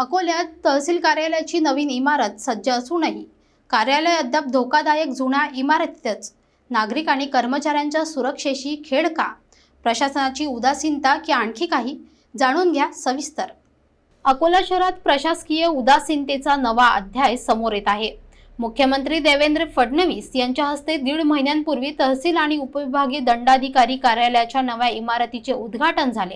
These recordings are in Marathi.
अकोल्यात तहसील कार्यालयाची नवीन इमारत सज्ज असूनही कार्यालय अद्याप धोकादायक जुन्या इमारतीतच. नागरिक आणि कर्मचाऱ्यांच्या सुरक्षेशी खेळ का? प्रशासनाची उदासीनता की आणखी काही? जाणून घ्या सविस्तर. अकोला शहरात प्रशासकीय उदासीनतेचा नवा अध्याय समोर येत आहे. मुख्यमंत्री देवेंद्र फडणवीस यांच्या हस्ते दीड महिन्यांपूर्वी तहसील आणि उपविभागीय दंडाधिकारी कार्यालयाच्या नव्या इमारतीचे उद्घाटन झाले.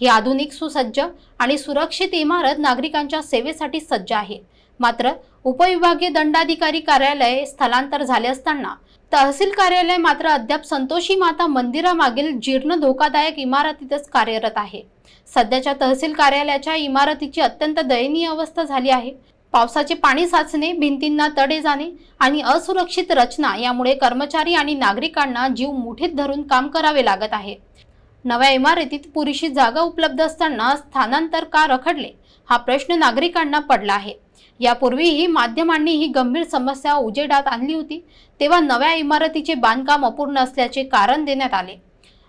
ही आधुनिक सुसज्ज आणि सुरक्षित इमारत नागरिकांच्या सेवेसाठी सज्ज आहे. मात्र उपविभागीय दंडाधिकारी कार्यालय स्थलांतर झाले असताना तहसील कार्यालय मात्र अद्याप संतोषी माता मंदिरामागील जीर्ण धोकादायक इमारतीतच कार्यरत आहे. सध्याच्या तहसील कार्यालयाच्या इमारतीची अत्यंत दयनीय अवस्था झाली आहे. पावसाचे पाणी साचणे भिंतींना तडे जाणे आणि असुरक्षित रचना यामुळे कर्मचारी आणि नागरिकांना जीव मुठीत धरून काम करावे लागत आहे. नव्या इमारतीत पुरेशी जागा उपलब्ध असताना स्थानांतर का रखडले हा प्रश्न नागरिकांना पडला आहे. यापूर्वीही माध्यमांनी ही गंभीर समस्या उजेडात आणली होती तेव्हा नव्या इमारतीचे बांधकाम अपूर्ण असल्याचे कारण देण्यात आले.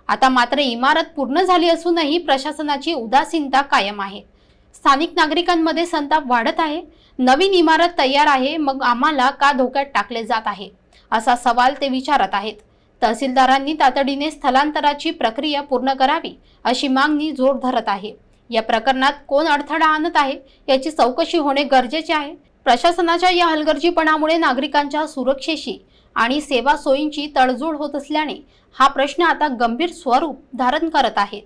आता मात्र इमारत पूर्ण झाली असूनही प्रशासनाची उदासीनता कायम आहे. स्थानिक नागरिकांमध्ये संताप वाढत आहे नवीन इमारत तयार आहे मग आम्हाला का धोक्यात टाकले जात आहे? असा सवाल ते विचारत आहेत. तहसीलदारांनी तातडीने स्थलांतराची प्रक्रिया पूर्ण करावी अशी मागणी जोर धरत आहे. या प्रकरणात कोण अडथळा आणत आहे याची चौकशी होणे गरजेचे आहे. प्रशासनाच्या या हलगर्जीपणामुळे नागरिकांच्या सुरक्षेशी आणि सेवा सोयींची तडजोड होत असल्याने हा प्रश्न आता गंभीर स्वरूप धारण करत आहे.